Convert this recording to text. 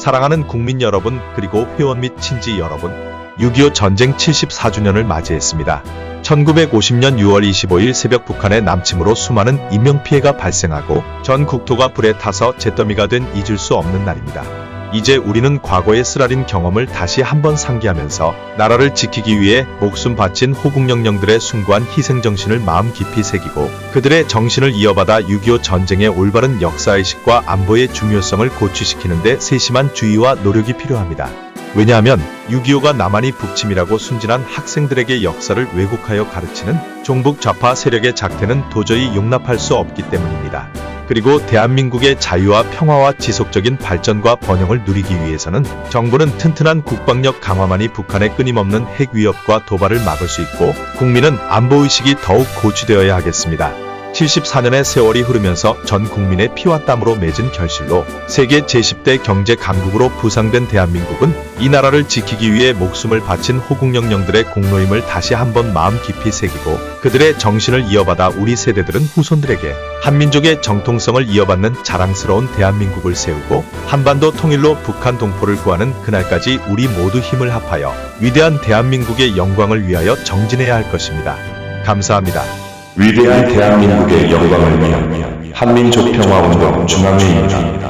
사랑하는 국민 여러분, 그리고 회원 및 친지 여러분, 6.25 전쟁 74주년을 맞이했습니다. 1950년 6월 25일 새벽 북한의 남침으로 수많은 인명피해가 발생하고 전 국토가 불에 타서 잿더미가 된 잊을 수 없는 날입니다. 이제 우리는 과거의 쓰라린 경험을 다시 한번 상기하면서 나라를 지키기 위해 목숨 바친 호국영령들의 숭고한 희생정신을 마음 깊이 새기고 그들의 정신을 이어받아 6.25 전쟁의 올바른 역사의식과 안보의 중요성을 고취시키는데 세심한 주의와 노력이 필요합니다. 왜냐하면 6.25가 남한이 북침이라고 순진한 학생들에게 역사를 왜곡하여 가르치는 종북 좌파 세력의 작태는 도저히 용납할 수 없기 때문입니다. 그리고 대한민국의 자유와 평화와 지속적인 발전과 번영을 누리기 위해서는 정부는 튼튼한 국방력 강화만이 북한의 끊임없는 핵 위협과 도발을 막을 수 있고 국민은 안보의식이 더욱 고취되어야 하겠습니다. 74년의 세월이 흐르면서 전 국민의 피와 땀으로 맺은 결실로 세계 제10대 경제 강국으로 부상된 대한민국은 이 나라를 지키기 위해 목숨을 바친 호국영령들의 공로임을 다시 한번 마음 깊이 새기고 그들의 정신을 이어받아 우리 세대들은 후손들에게 한민족의 정통성을 이어받는 자랑스러운 대한민국을 세우고 한반도 통일로 북한 동포를 구하는 그날까지 우리 모두 힘을 합하여 위대한 대한민국의 영광을 위하여 정진해야 할 것입니다. 감사합니다. 위대한 대한민국의 영광을 위한 한민족 평화운동 중앙회의입니다.